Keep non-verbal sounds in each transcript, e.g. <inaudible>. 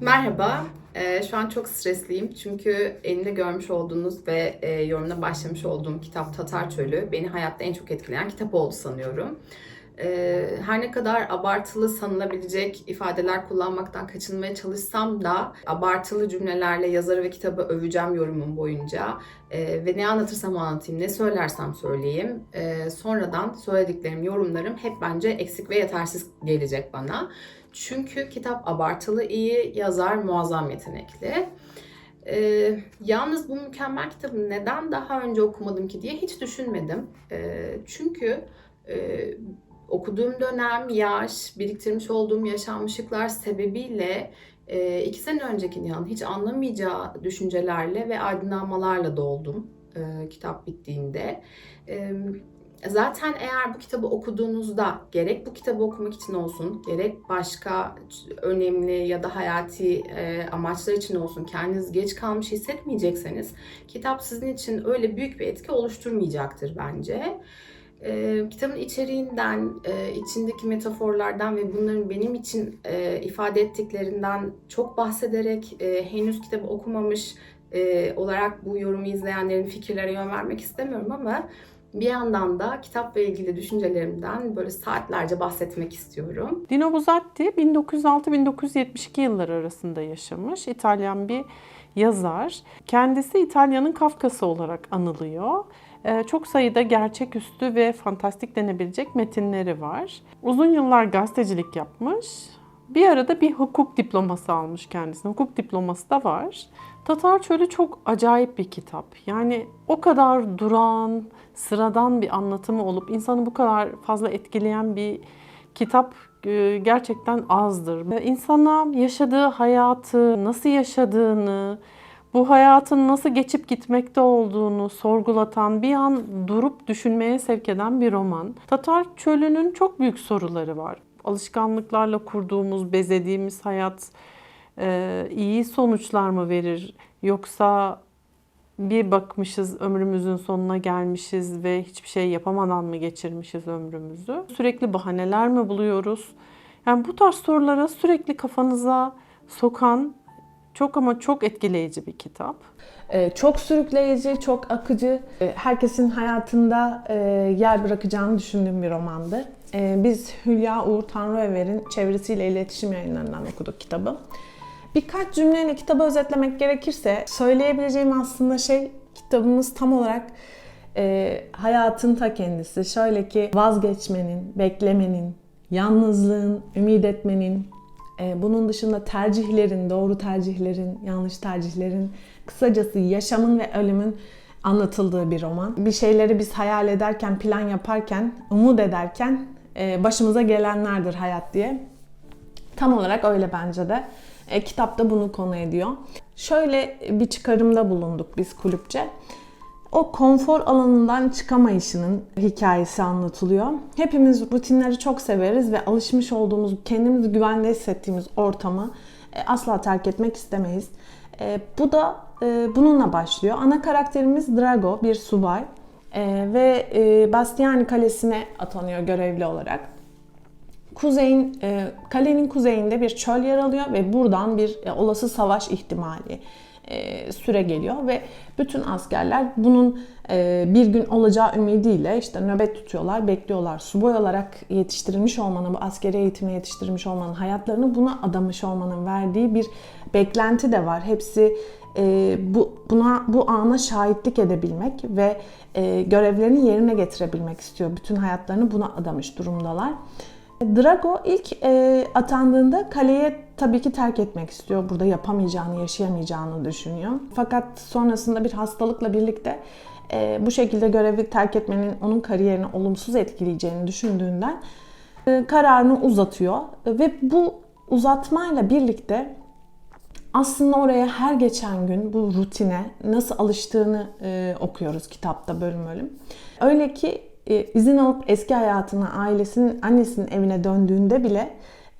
Merhaba, Ee, şu an çok stresliyim çünkü elimde görmüş olduğunuz ve e, yorumuna başlamış olduğum kitap Tatar Çölü beni hayatta en çok etkileyen kitap oldu sanıyorum. Ee, her ne kadar abartılı sanılabilecek ifadeler kullanmaktan kaçınmaya çalışsam da abartılı cümlelerle yazarı ve kitabı öveceğim yorumum boyunca Ee, ve ne anlatırsam anlatayım, ne söylersem söyleyeyim Ee, sonradan söylediklerim, yorumlarım hep bence eksik ve yetersiz gelecek bana. Çünkü kitap abartılı iyi, yazar muazzam yetenekli. Ee, yalnız bu mükemmel kitabı neden daha önce okumadım ki diye hiç düşünmedim. Ee, çünkü e, okuduğum dönem, yaş, biriktirmiş olduğum yaşanmışlıklar sebebiyle e, iki sene önceki Nihan hiç anlamayacağı düşüncelerle ve aydınlanmalarla doldum e, kitap bittiğinde. E, Zaten eğer bu kitabı okuduğunuzda gerek bu kitabı okumak için olsun, gerek başka önemli ya da hayati e, amaçlar için olsun kendiniz geç kalmış hissetmeyecekseniz kitap sizin için öyle büyük bir etki oluşturmayacaktır bence. E, kitabın içeriğinden, e, içindeki metaforlardan ve bunların benim için e, ifade ettiklerinden çok bahsederek e, henüz kitabı okumamış e, olarak bu yorumu izleyenlerin fikirlere yön vermek istemiyorum ama bir yandan da kitapla ilgili düşüncelerimden böyle saatlerce bahsetmek istiyorum. Dino Buzzati 1906-1972 yılları arasında yaşamış İtalyan bir yazar. Kendisi İtalya'nın Kafkası olarak anılıyor. Ee, Çok sayıda gerçeküstü ve fantastik denebilecek metinleri var. Uzun yıllar gazetecilik yapmış. Bir arada bir hukuk diploması almış kendisine. Hukuk diploması da var. Tatar Çölü çok acayip bir kitap. Yani o kadar duran, sıradan bir anlatımı olup insanı bu kadar fazla etkileyen bir kitap e, gerçekten azdır. İnsana yaşadığı hayatı, nasıl yaşadığını, bu hayatın nasıl geçip gitmekte olduğunu sorgulatan, bir an durup düşünmeye sevk eden bir roman. Tatar Çölü'nün çok büyük soruları var. Alışkanlıklarla kurduğumuz, bezediğimiz hayat e, iyi sonuçlar mı verir? Yoksa bir bakmışız ömrümüzün sonuna gelmişiz ve hiçbir şey yapamadan mı geçirmişiz ömrümüzü? Sürekli bahaneler mi buluyoruz? Yani bu tarz sorulara sürekli kafanıza sokan çok ama çok etkileyici bir kitap. Ee, Çok sürükleyici, çok akıcı, e, herkesin hayatında e, yer bırakacağını düşündüğüm bir romandı. Ee, Biz Hülya Uğur Tanrıöver'in çevresiyle iletişim yayınlarından okuduk kitabı. Birkaç cümleyle kitabı özetlemek gerekirse söyleyebileceğim aslında şey kitabımız tam olarak e, hayatın ta kendisi. Şöyle ki vazgeçmenin, beklemenin, yalnızlığın, ümit etmenin, bunun dışında tercihlerin, doğru tercihlerin, yanlış tercihlerin, kısacası yaşamın ve ölümün anlatıldığı bir roman. Bir şeyleri biz hayal ederken, plan yaparken, umut ederken e, başımıza gelenlerdir hayat diye. Tam olarak öyle bence de. E, kitap da bunu konu ediyor. Şöyle bir çıkarımda bulunduk biz kulüpçe. O konfor alanından çıkamayışının hikayesi anlatılıyor. Hepimiz rutinleri çok severiz ve alışmış olduğumuz, kendimizi güvende hissettiğimiz ortamı e, asla terk etmek istemeyiz. E, bu da e, bununla başlıyor. Ana karakterimiz Drago, bir subay ve Bastiani Kalesi'ne atanıyor görevli olarak. Kuzeyin, kalenin kuzeyinde bir çöl yer alıyor ve buradan bir olası savaş ihtimali e, süre geliyor ve bütün askerler bunun e, bir gün olacağı ümidiyle işte nöbet tutuyorlar, bekliyorlar. Subay olarak yetiştirilmiş olmanın, bu askeri eğitime yetiştirilmiş olmanın, hayatlarını buna adamış olmanın verdiği bir beklenti de var. Hepsi e, bu buna bu ana şahitlik edebilmek ve görevlerini yerine getirebilmek istiyor. Bütün hayatlarını buna adamış durumdalar. Drago ilk e, atandığında kaleyi tabii ki terk etmek istiyor. Burada yapamayacağını, yaşayamayacağını düşünüyor. Fakat sonrasında bir hastalıkla birlikte e, bu şekilde görevi terk etmenin onun kariyerini olumsuz etkileyeceğini düşündüğünden e, kararını uzatıyor. Ve bu uzatmayla birlikte aslında oraya her geçen gün bu rutine nasıl alıştığını e, okuyoruz kitapta bölüm bölüm. Öyle ki izin alıp eski hayatına, ailesinin, annesinin evine döndüğünde bile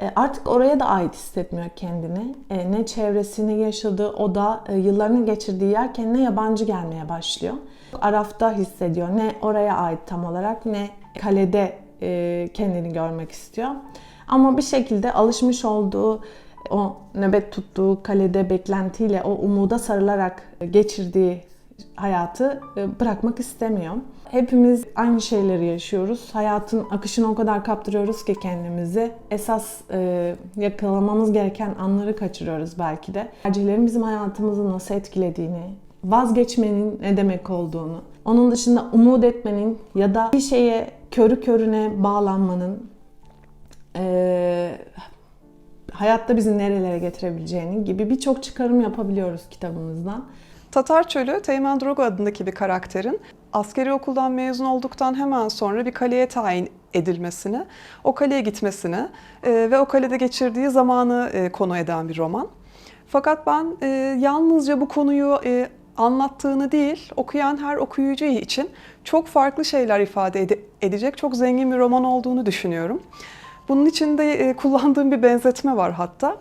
e, artık oraya da ait hissetmiyor kendini. E, ne çevresini yaşadığı oda, e, yıllarını geçirdiği yer kendine yabancı gelmeye başlıyor. Arafta hissediyor. Ne oraya ait tam olarak ne kalede e, kendini görmek istiyor. Ama bir şekilde alışmış olduğu o nöbet tuttuğu kalede beklentiyle, o umuda sarılarak geçirdiği hayatı e, bırakmak istemiyor. Hepimiz aynı şeyleri yaşıyoruz. Hayatın akışına o kadar kaptırıyoruz ki kendimizi. Esas e, yakalamamız gereken anları kaçırıyoruz belki de. Tercihlerin bizim hayatımızı nasıl etkilediğini, vazgeçmenin ne demek olduğunu, onun dışında umut etmenin ya da bir şeye körü körüne bağlanmanın e, hayatta bizi nerelere getirebileceğini gibi birçok çıkarım yapabiliyoruz kitabımızdan. Tatar Çölü, Teğmen Drogo adındaki bir karakterin askeri okuldan mezun olduktan hemen sonra bir kaleye tayin edilmesini, o kaleye gitmesini e, ve o kalede geçirdiği zamanı e, konu eden bir roman. Fakat ben e, yalnızca bu konuyu e, anlattığını değil, okuyan her okuyucu için çok farklı şeyler ifade ede- edecek, çok zengin bir roman olduğunu düşünüyorum. Bunun için de e, kullandığım bir benzetme var hatta.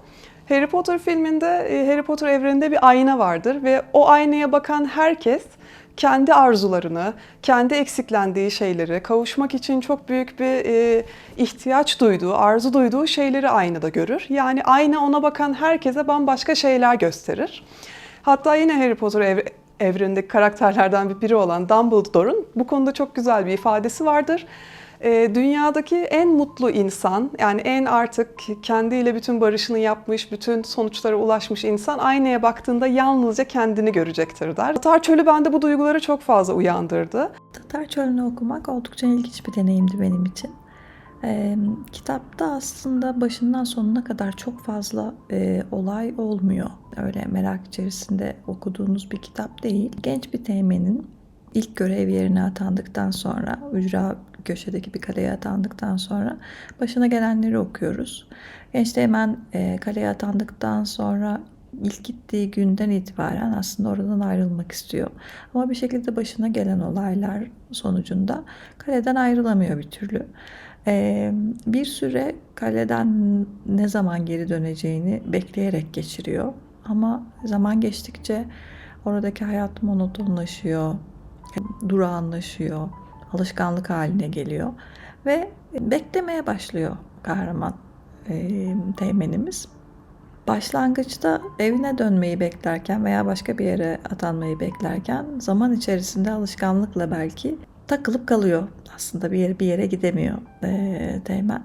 Harry Potter filminde e, Harry Potter evreninde bir ayna vardır ve o aynaya bakan herkes kendi arzularını, kendi eksiklendiği şeyleri, kavuşmak için çok büyük bir e, ihtiyaç duyduğu, arzu duyduğu şeyleri aynada görür. Yani ayna ona bakan herkese bambaşka şeyler gösterir. Hatta yine Harry Potter ev- evrenindeki karakterlerden biri olan Dumbledore'un bu konuda çok güzel bir ifadesi vardır. E, dünyadaki en mutlu insan, yani en artık kendiyle bütün barışını yapmış, bütün sonuçlara ulaşmış insan aynaya baktığında yalnızca kendini görecektir der. Tatar Çölü bende bu duyguları çok fazla uyandırdı. Tatar Çölü'nü okumak oldukça ilginç bir deneyimdi benim için. Ee, kitapta aslında başından sonuna kadar çok fazla e, olay olmuyor. Öyle merak içerisinde okuduğunuz bir kitap değil. Genç bir teğmenin ilk görev yerine atandıktan sonra, ücra köşedeki bir kaleye atandıktan sonra başına gelenleri okuyoruz. Genç teğmen e, kaleye atandıktan sonra ilk gittiği günden itibaren aslında oradan ayrılmak istiyor. Ama bir şekilde başına gelen olaylar sonucunda kaleden ayrılamıyor bir türlü. Ee, bir süre kaleden ne zaman geri döneceğini bekleyerek geçiriyor. Ama zaman geçtikçe oradaki hayat monotonlaşıyor, durağanlaşıyor, alışkanlık haline geliyor ve beklemeye başlıyor kahraman e, teğmenimiz. Başlangıçta evine dönmeyi beklerken veya başka bir yere atanmayı beklerken zaman içerisinde alışkanlıkla belki takılıp kalıyor. Aslında bir yere bir yere gidemiyor e, Teğmen.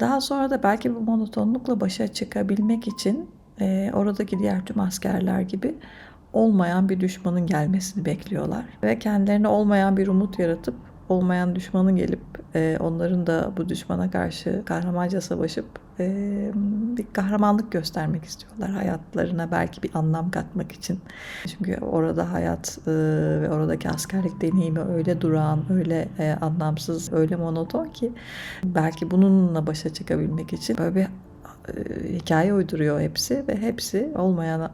Daha sonra da belki bu monotonlukla başa çıkabilmek için e, oradaki diğer tüm askerler gibi olmayan bir düşmanın gelmesini bekliyorlar. Ve kendilerine olmayan bir umut yaratıp olmayan düşmanın gelip e, onların da bu düşmana karşı kahramanca savaşıp e, bir kahramanlık göstermek istiyorlar hayatlarına belki bir anlam katmak için. Çünkü orada hayat e, ve oradaki askerlik deneyimi öyle durağan, öyle e, anlamsız, öyle monoton ki belki bununla başa çıkabilmek için böyle bir e, hikaye uyduruyor hepsi ve hepsi olmayan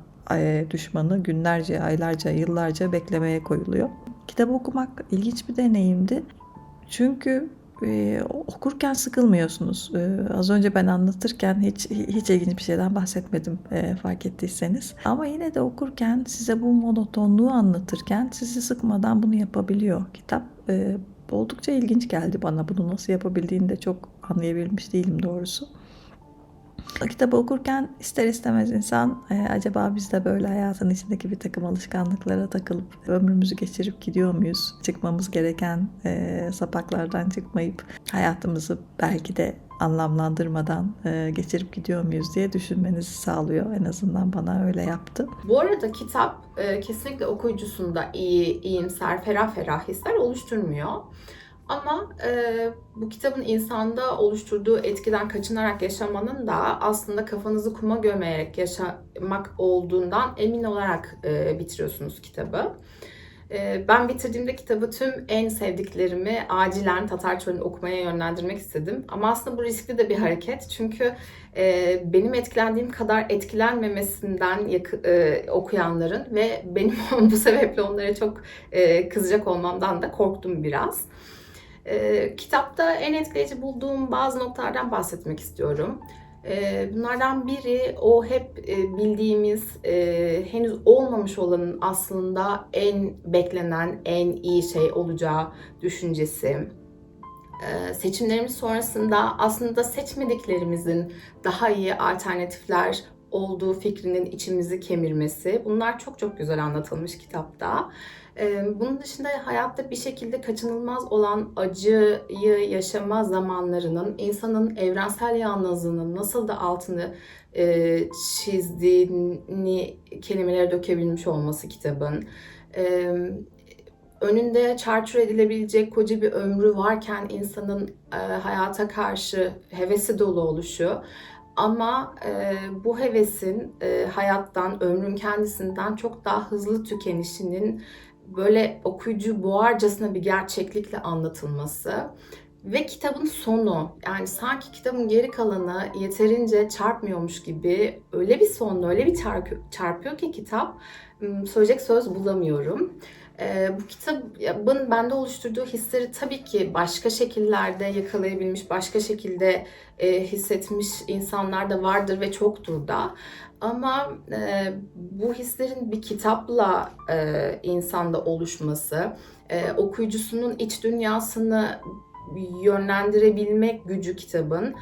düşmanı günlerce, aylarca, yıllarca beklemeye koyuluyor. Kitabı okumak ilginç bir deneyimdi. Çünkü e, okurken sıkılmıyorsunuz. E, az önce ben anlatırken hiç hiç ilginç bir şeyden bahsetmedim e, fark ettiyseniz. Ama yine de okurken size bu monotonluğu anlatırken sizi sıkmadan bunu yapabiliyor kitap. E, oldukça ilginç geldi bana. Bunu nasıl yapabildiğini de çok anlayabilmiş değilim doğrusu. Kitabı okurken ister istemez insan e, acaba biz de böyle hayatın içindeki bir takım alışkanlıklara takılıp ömrümüzü geçirip gidiyor muyuz? Çıkmamız gereken e, sapaklardan çıkmayıp hayatımızı belki de anlamlandırmadan e, geçirip gidiyor muyuz diye düşünmenizi sağlıyor. En azından bana öyle yaptı. Bu arada kitap e, kesinlikle okuyucusunda iyi, iyimser, ferah ferah hisler oluşturmuyor. Ama e, bu kitabın insanda oluşturduğu etkiden kaçınarak yaşamanın da aslında kafanızı kuma gömerek yaşamak olduğundan emin olarak e, bitiriyorsunuz kitabı. E, ben bitirdiğimde kitabı tüm en sevdiklerimi acilen Tatar Çölü'nü okumaya yönlendirmek istedim. Ama aslında bu riskli de bir hareket. Çünkü e, benim etkilendiğim kadar etkilenmemesinden yakı, e, okuyanların ve benim <laughs> bu sebeple onlara çok e, kızacak olmamdan da korktum biraz. E, kitapta en etkileyici bulduğum bazı noktalardan bahsetmek istiyorum. E, bunlardan biri o hep e, bildiğimiz e, henüz olmamış olanın aslında en beklenen, en iyi şey olacağı düşüncesi. E, seçimlerimiz sonrasında aslında seçmediklerimizin daha iyi alternatifler olduğu fikrinin içimizi kemirmesi. Bunlar çok çok güzel anlatılmış kitapta. Bunun dışında hayatta bir şekilde kaçınılmaz olan acıyı yaşama zamanlarının insanın evrensel yalnızlığının nasıl da altını çizdiğini kelimelere dökebilmiş olması kitabın. Önünde çarçur edilebilecek koca bir ömrü varken insanın hayata karşı hevesi dolu oluşu ama e, bu hevesin e, hayattan, ömrün kendisinden çok daha hızlı tükenişinin böyle okuyucu boğarcasına bir gerçeklikle anlatılması ve kitabın sonu yani sanki kitabın geri kalanı yeterince çarpmıyormuş gibi öyle bir sonla öyle bir çarpıyor, ki kitap söyleyecek söz bulamıyorum. Ee, bu kitabın bende oluşturduğu hisleri tabii ki başka şekillerde yakalayabilmiş, başka şekilde e, hissetmiş insanlar da vardır ve çoktur da. Ama e, bu hislerin bir kitapla e, insanda oluşması, e, okuyucusunun iç dünyasını yönlendirebilmek gücü kitabın e,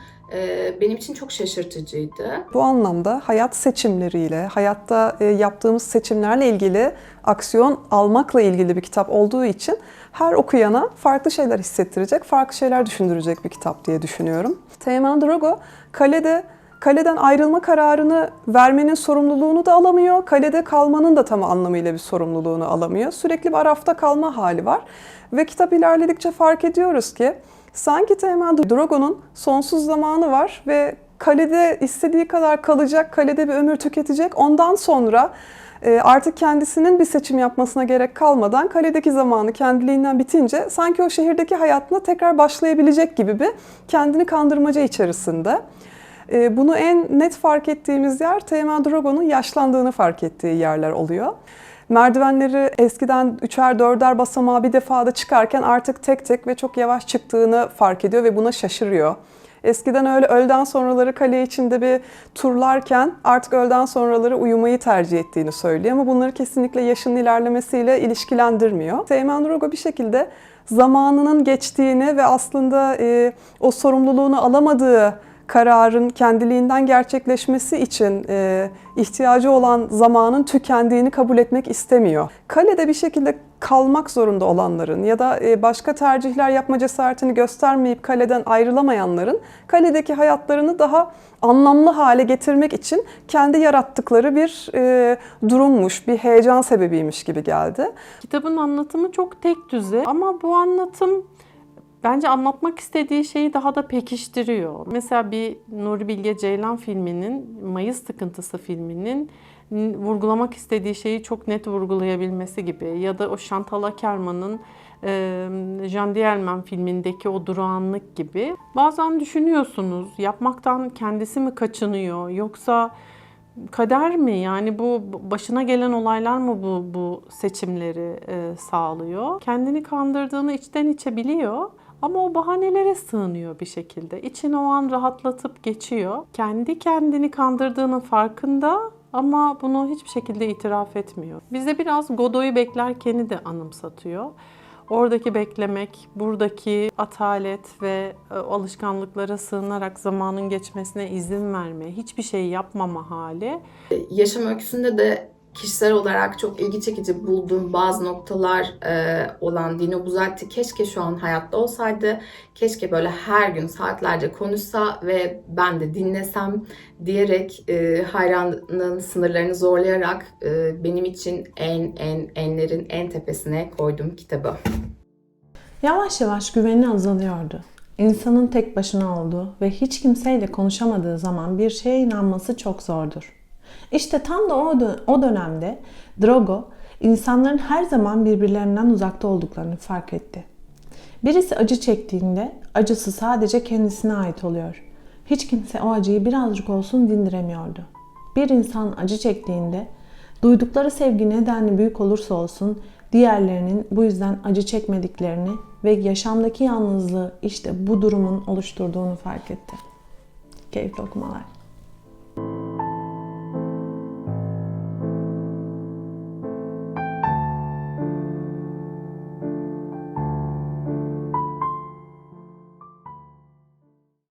benim için çok şaşırtıcıydı. Bu anlamda hayat seçimleriyle, hayatta e, yaptığımız seçimlerle ilgili aksiyon almakla ilgili bir kitap olduğu için her okuyana farklı şeyler hissettirecek, farklı şeyler düşündürecek bir kitap diye düşünüyorum. Teğmen Drogo kalede kaleden ayrılma kararını vermenin sorumluluğunu da alamıyor. Kalede kalmanın da tam anlamıyla bir sorumluluğunu alamıyor. Sürekli bir arafta kalma hali var. Ve kitap ilerledikçe fark ediyoruz ki sanki Teğmen Drogo'nun sonsuz zamanı var ve kalede istediği kadar kalacak, kalede bir ömür tüketecek. Ondan sonra e, artık kendisinin bir seçim yapmasına gerek kalmadan kaledeki zamanı kendiliğinden bitince sanki o şehirdeki hayatına tekrar başlayabilecek gibi bir kendini kandırmaca içerisinde. E, Bunu en net fark ettiğimiz yer Teğmen Drogo'nun yaşlandığını fark ettiği yerler oluyor. Merdivenleri eskiden üçer dörder basamağa bir defada çıkarken artık tek tek ve çok yavaş çıktığını fark ediyor ve buna şaşırıyor. Eskiden öyle öğleden sonraları kale içinde bir turlarken artık öğleden sonraları uyumayı tercih ettiğini söylüyor ama bunları kesinlikle yaşının ilerlemesiyle ilişkilendirmiyor. Teğmen Drogo bir şekilde zamanının geçtiğini ve aslında e, o sorumluluğunu alamadığı kararın kendiliğinden gerçekleşmesi için e, ihtiyacı olan zamanın tükendiğini kabul etmek istemiyor. Kalede bir şekilde kalmak zorunda olanların ya da e, başka tercihler yapma cesaretini göstermeyip kaleden ayrılamayanların kaledeki hayatlarını daha anlamlı hale getirmek için kendi yarattıkları bir e, durummuş, bir heyecan sebebiymiş gibi geldi. Kitabın anlatımı çok tek düze ama bu anlatım bence anlatmak istediği şeyi daha da pekiştiriyor. Mesela bir Nuri Bilge Ceylan filminin, Mayıs Tıkıntısı filminin vurgulamak istediği şeyi çok net vurgulayabilmesi gibi ya da o Chantal Akerman'ın e, Jean Dielman filmindeki o durağanlık gibi. Bazen düşünüyorsunuz yapmaktan kendisi mi kaçınıyor yoksa kader mi? Yani bu başına gelen olaylar mı bu bu seçimleri e, sağlıyor? Kendini kandırdığını içten içe biliyor. Ama o bahanelere sığınıyor bir şekilde. İçini o an rahatlatıp geçiyor. Kendi kendini kandırdığının farkında ama bunu hiçbir şekilde itiraf etmiyor. Bize biraz Godoy'u beklerkeni de anımsatıyor. Oradaki beklemek, buradaki atalet ve e, alışkanlıklara sığınarak zamanın geçmesine izin verme, hiçbir şey yapmama hali Yaşam öyküsünde de kişisel olarak çok ilgi çekici bulduğum bazı noktalar e, olan Dino Buzzati keşke şu an hayatta olsaydı. Keşke böyle her gün saatlerce konuşsa ve ben de dinlesem diyerek e, hayranın sınırlarını zorlayarak e, benim için en en enlerin en tepesine koydum kitabı. Yavaş yavaş güveni azalıyordu. İnsanın tek başına olduğu ve hiç kimseyle konuşamadığı zaman bir şeye inanması çok zordur. İşte tam da o, dö- o dönemde Drogo insanların her zaman birbirlerinden uzakta olduklarını fark etti. Birisi acı çektiğinde acısı sadece kendisine ait oluyor. Hiç kimse o acıyı birazcık olsun dindiremiyordu. Bir insan acı çektiğinde duydukları sevgi nedenli büyük olursa olsun diğerlerinin bu yüzden acı çekmediklerini ve yaşamdaki yalnızlığı işte bu durumun oluşturduğunu fark etti. Keyifli okumalar.